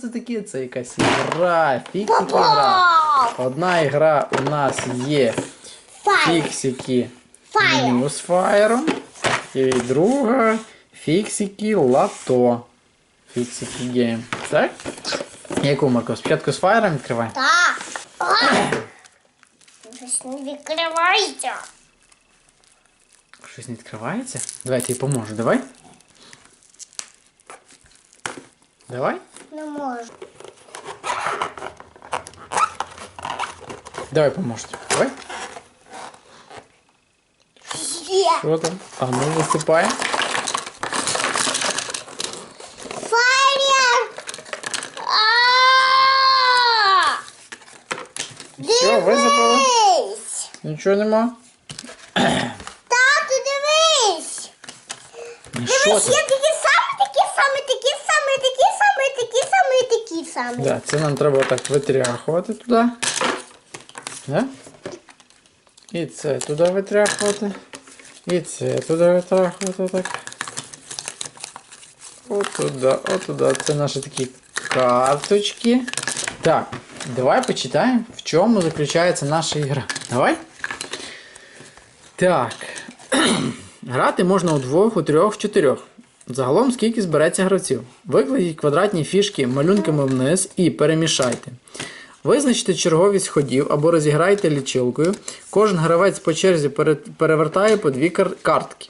це таке? Це якась ігра. Фіксики гра. Одна ігра у нас є фіксики Фаєр. фаєром. І друга фіксики лато. Фіксики гейм. Так? Яку Марко? Спочатку з фаєром відкривай. Так. Щось не відкривається. Щось не відкривається? Давай я тобі поможу, давай. Давай. Не можу. Давай поможу тобі. Давай. Є. Що там? А ну висипай. Фаєр. А! Все, висипали. Дивись. Нічого нема. Тату, дивись. Що Дивись, там? є такі самі. Да, це нам треба так витряхувати туди. Да? І це туди витряхувати. І це туди витряхувати так. Отуда, отуда. Це наші такі карточки. Так, давай почитаємо, в чому заключається наша ігра. Давай. Так. Грати можна у двох, у трьох, в чотирьох. Загалом скільки збереться гравців. Викладіть квадратні фішки малюнками вниз і перемішайте. Визначте черговість ходів або розіграйте лічилкою. Кожен гравець по черзі перевертає по дві картки.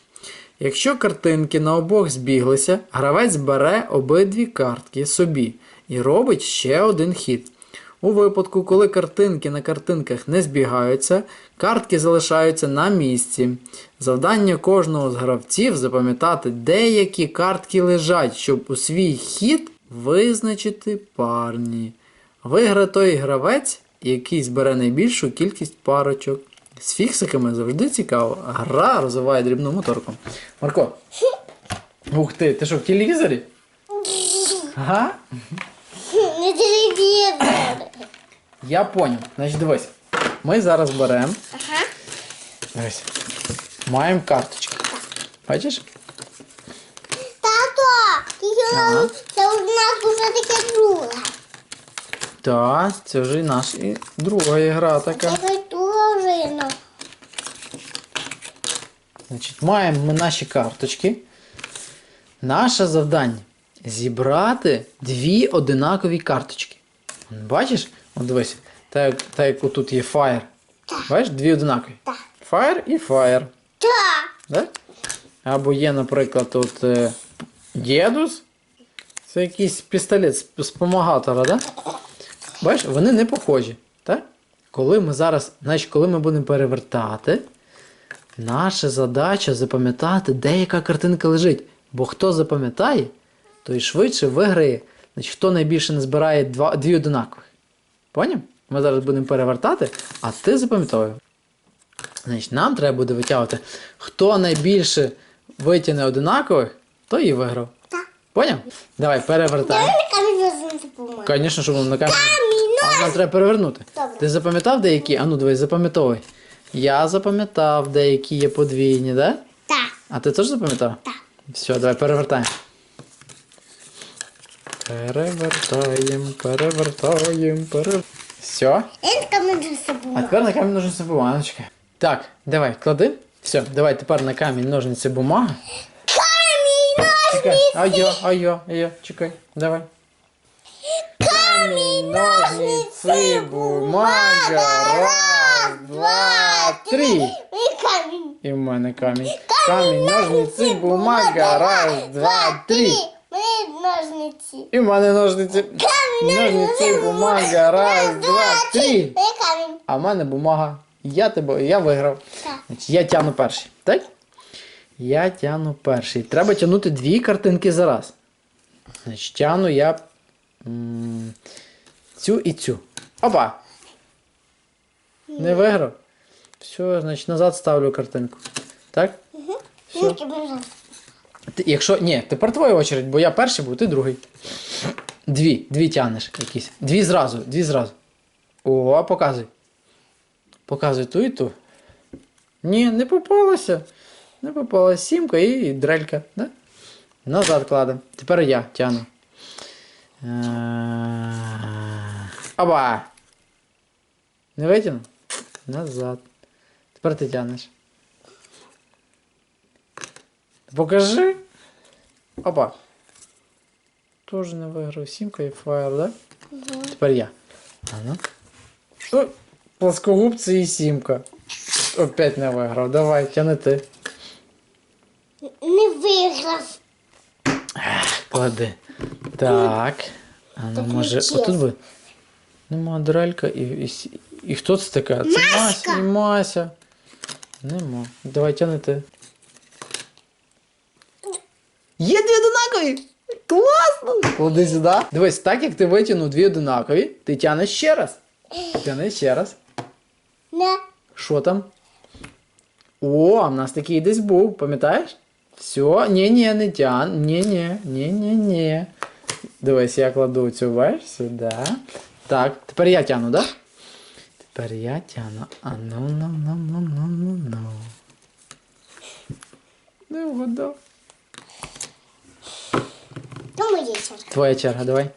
Якщо картинки на обох збіглися, гравець бере обидві картки собі і робить ще один хід. У випадку, коли картинки на картинках не збігаються, картки залишаються на місці. Завдання кожного з гравців запам'ятати, деякі картки лежать, щоб у свій хід визначити парні. Виграє той гравець, який збере найбільшу кількість парочок. З фіксиками завжди цікаво. Гра розвиває дрібну моторку. Марко. Ух ти, ти що в телевізорі? Ага. Не телевізор. Я поняв. Значить, дивись. Ми зараз беремо. Ага. Дивись. Маємо карточки. Бачиш? Тато, тільки Ага. це у нас уже таке друге. Так, це вже і наша і друга ігра така. Це дружина. Значить, маємо ми наші карточки. Наше завдання зібрати дві одинакові карточки. Бачиш? От дивись, так, так як отут є Fire. Бачиш, дві одинакові. Так. Fire і Fire. Так. Да? Або є, наприклад, тут е, дідус. Це якийсь пістолет з, помагатора, да? Бачиш, вони не похожі. Так? Коли ми зараз, значить, коли ми будемо перевертати, наша задача запам'ятати, де яка картинка лежить. Бо хто запам'ятає, той швидше виграє, значить, хто найбільше не збирає два, дві одинакових. Поняв? Ми зараз будемо перевертати, а ти запам'ятовуй. Значить, нам треба буде витягувати, хто найбільше витягне одинакових, той і виграв. Так. Поняв? Давай, перевертаємо. Звісно, щоб на камінь. Камінь, А нам треба перевернути. Добре. Ти запам'ятав деякі? А ну давай, запам'ятовуй. Я запам'ятав, деякі є подвійні, да? Так. А ти теж запам'ятав? Так. Все, давай перевертаємо. Перевертаємо, перевертаємо, перевертаємо. Все. На камінь А візьмемо. тепер на камінь ножниці бумажечка. Так, давай, клади. Все, давай тепер на камінь ножниці бумага. Камінь, Чекай. Айо, айо, айо, чекай, давай. Камінь, ножниці, бумага. Раз, два, три. Ми камінь. І в мене камінь. Камінь, ножниці, бумага. Раз, два, три. Ножниці. І в мене ножниці. Ножниці, бумага. Раз, два, три. Камінь. А в мене бумага. Я тебе, я виграв. Так. Значить, я тягну перший. Так? Я тягну перший. Треба тягнути дві картинки за раз. Значить, тягну я м, цю і цю. Опа! Не виграв. Все, значить, назад ставлю картинку. Так? Все. Тільки Якщо. Ні, тепер твоя очередь, бо я перший був, ти другий. Дві, дві тягнеш якісь. Дві зразу, дві зразу. О, показуй. Показуй ту і ту. Ні, не попалося. Не попалося. Сімка і дрелька. Да? Назад кладемо. Тепер я тягну. Е, Оба! Не витягнув? Назад. Тепер ти тянеш. Покажи. Опа. Тоже не виграв сімка і фаєр, да? Тепер я. А ну. Що? Плоскогубці і сімка. Опять не виграв. Давай, тяни ти. Не виграв. Клади. Так. А ну Так може. Отут би. Нема дрелька і, і, і хто це така? Це Мася і Мася. Нема. Давай тяни ти. дві одинакові! Класно! Клади сюди. Дивись, так як ти витягнув дві одинакові, ти тянеш ще раз. Тяни ще раз. Не. Що там? О, а в нас такий десь був, пам'ятаєш? Все, ні-ні, не тян. Ні-ні, ні-ні-ні. Дивись, я кладу цю веш сюди. Так, тепер я тяну, да? Тепер я тяну. А ну ну ну ну ну ну ну. Не вгадав. То моє черга. Твоя черга, давай.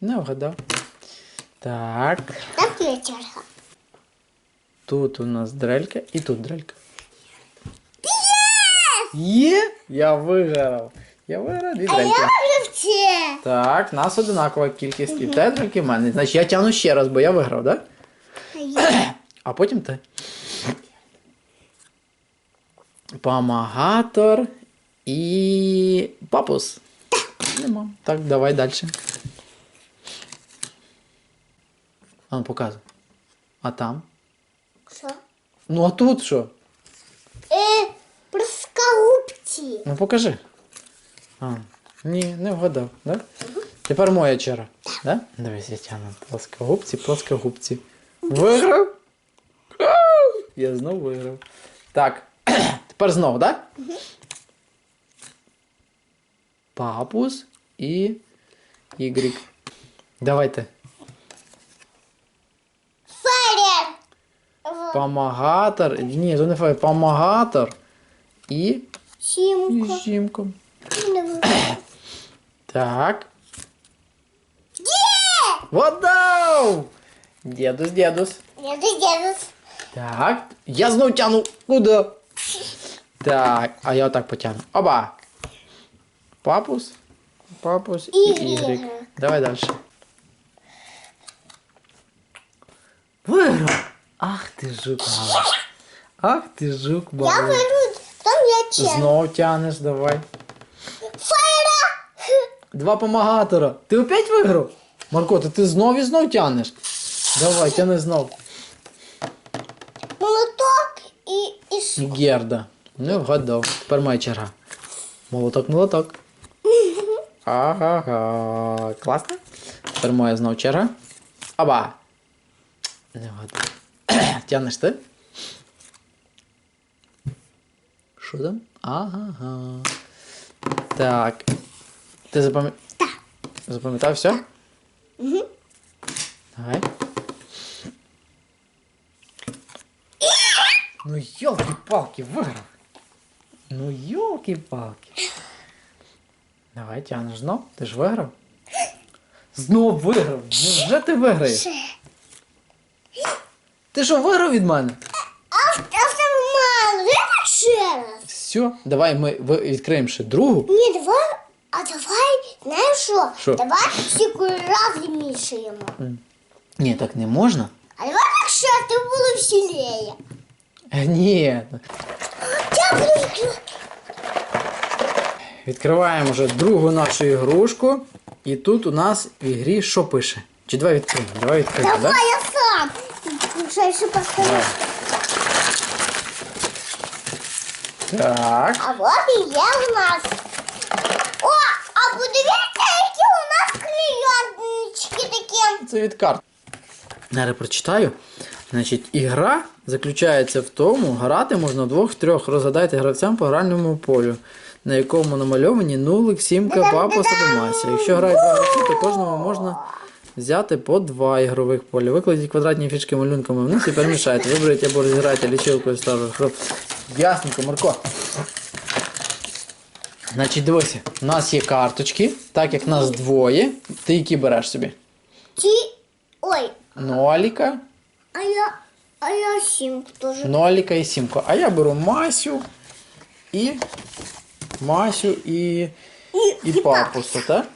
Не вгадав. Так. Так моя черга. Тут у нас дрелька і тут дрелька. Є! Я виграв. Я виграв дві А я дрельки. це. Так, нас одинакова кількість. І тебе дрельки в мене. Значить я тягну ще раз, бо я виграв, так? А. А потім ти. Помагатор і папус. Нема. Так, давай далі. А ну показуй. А там? Що? Ну а тут що? Е, плоскогубці. Ну покажи. А, ні, не вгадав, да? Тепер моя черга. Да? Дивись, я тягну плоскогубці, плоскогубці. Виграв? А, Я знов виграв. Так, тепер знов, так? Да? Папус і Y. Давайте. Фарер. Помагатор. Ні, то не фай. Помагатор і, і Сімка. жімко. Не виграв. Так. Водав! Дедус, дедус. Я доділюсь. Так. Я знов тяну. Куди? Так, а я отак потягну. Оба. Папус. Папус і І Y. Y. Давай далі. Виграв! Ах ти жук малий. Ах ти жук Я малий. виграв. Там я черга. Знов тянеш, давай. Два помагатора. Ти опять виграв? Марко, то ти знов і знов тянеш. Давай, тяни знов. Молоток і, Герда. Не вгадав. Тепер моя черга. Молоток, молоток. Ага. Класно. Тепер моя знов черга. Аба. Не вгадав. Тянеш ти? Що там? Ага. Так. Ти запам'ятав? Так. Запам'ятав все? Мгм. Давай. Ну елки-палки, виграв. Ну елки-палки. Давай тянеш знов. Ти ж виграв? Знов виграв. Невже ти виграєш? Ти що виграв від мене? Ще раз. Все, давай ми відкриємо ще другу. Ні, давай, а давай, знаєш що? Що? Давай всі кольори змішуємо. Ні, так не можна. А давай так ще, ти було веселіє. Е, Ні. Я буду. Відкриваємо вже другу нашу ігрушку. І тут у нас в ігрі що пише? Чи давай відкриємо? Давай відкриємо, Давай, так? я сам. Ще ще поставлю. Так. А от і є у нас. О, а подивіться, які у нас клейоночки такі. Це від карт. Зараз прочитаю. Значить, ігра заключається в тому, грати можна двох-трьох. Розгадайте гравцям по гральному полю, на якому намальовані нулик, сімка, папа, Мася. Якщо грають два гравці, то кожному можна взяти по два ігрових поля. Викладіть квадратні фішки малюнками вниз і перемішайте. Виберіть або розіграйте лічилкою ставлю. Ясненько, Марко. Значить, дивися, у нас є карточки, так як нас двоє. Ти які береш собі? Ті. Ой, Ноліка, а я. А я сім теж. ноліка і сімку. А я беру Масю і. Масю і. І, І папусу, так?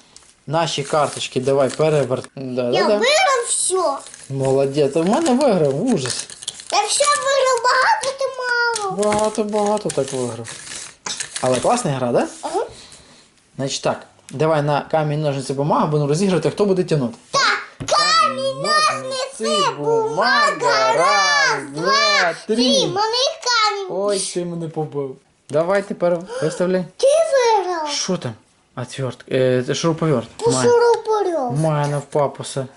Наші карточки давай перевер. Да, Я да, да. виграв все. Молодець, а в мене виграв ужас. Я все виграв багато, ти мало. Багато, багато так виграв. Але класна гра, так? Да? Ага. Значить так, давай на камінь ножниці бумага, будемо розігрувати, хто буде тягнути. Так, камінь, ножниці, бумага, раз, два, три. Малий камінь. Ой, ти мене побив. Давай тепер виставляй. Ти виграв. Що там? Отвертка. Е, це шуруповерт. По Має. шуруповерт. У мене в папуса.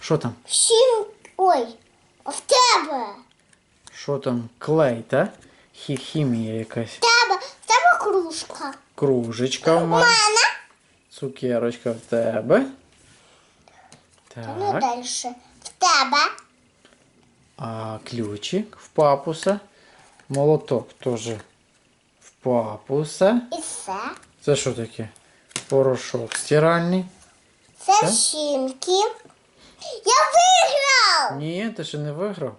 Що там? Сім. Ой, а в тебе. Що там? Клей, так? Хі хімія якась. В тебе. В тебе кружка. Кружечка в У мене. мене. Цукерочка в тебе. Ну Так. далі. В тебе. А ключик в папуса. Молоток теж в папуса. І все. Це що таке? Порошок стиральний. Це Все? сімки. Я виграв. Ні, ти ще не виграв.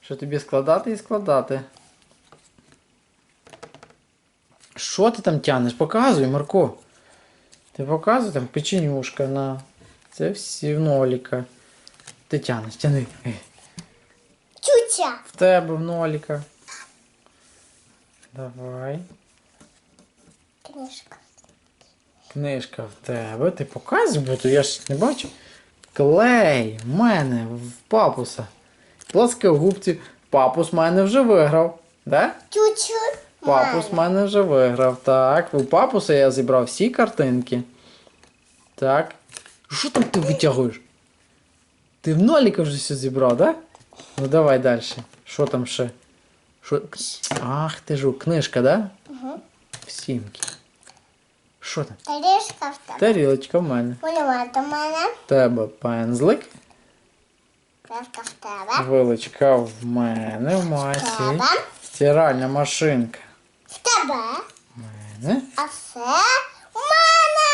Що тобі складати і складати. Що ти там тянеш? Показуй, Марко. Ти показуй там печенюшка на. Це всі в ноліка. Ти тянеш, тяни. Е, Тютя. В тебе в ноліка. Давай. Книжка. Книжка в тебе. Ти показуй, бо то я ж не бачу. Клей в мене в папуса. Пласкогубці. Папус в мене вже виграв. Да? Тютю. Папус в мене вже виграв. Так, у папуса я зібрав всі картинки. Так. Що там ти витягуєш? Ти в ноліка вже все зібрав, да? Ну давай далі. Що там ще? Що? Ах ти ж, книжка, да? Угу. В сімки. Що там? Тарішка в тебе. Тарілочка в мене. Пулемет у мене. В тебе пензлик. Тарішка в тебе. Вилочка в мене в В масі. тебе. Стиральна машинка В тебе. в мене. А це у мене.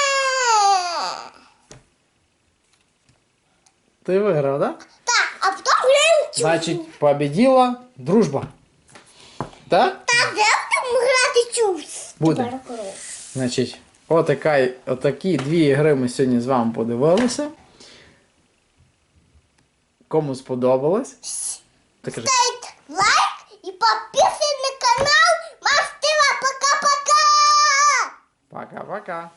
Ти виграв, так? Да? Так, а потім граємо цю. Значить, победила дружба. Так? Та де будемо грати? Буде. Значить, отака, отакі дві ігри ми сьогодні з вами подивилися. Кому сподобалось? Так кажи. Ставить лайк і підписуйтесь на канал Мастера. Пока-пока! Пока-пока.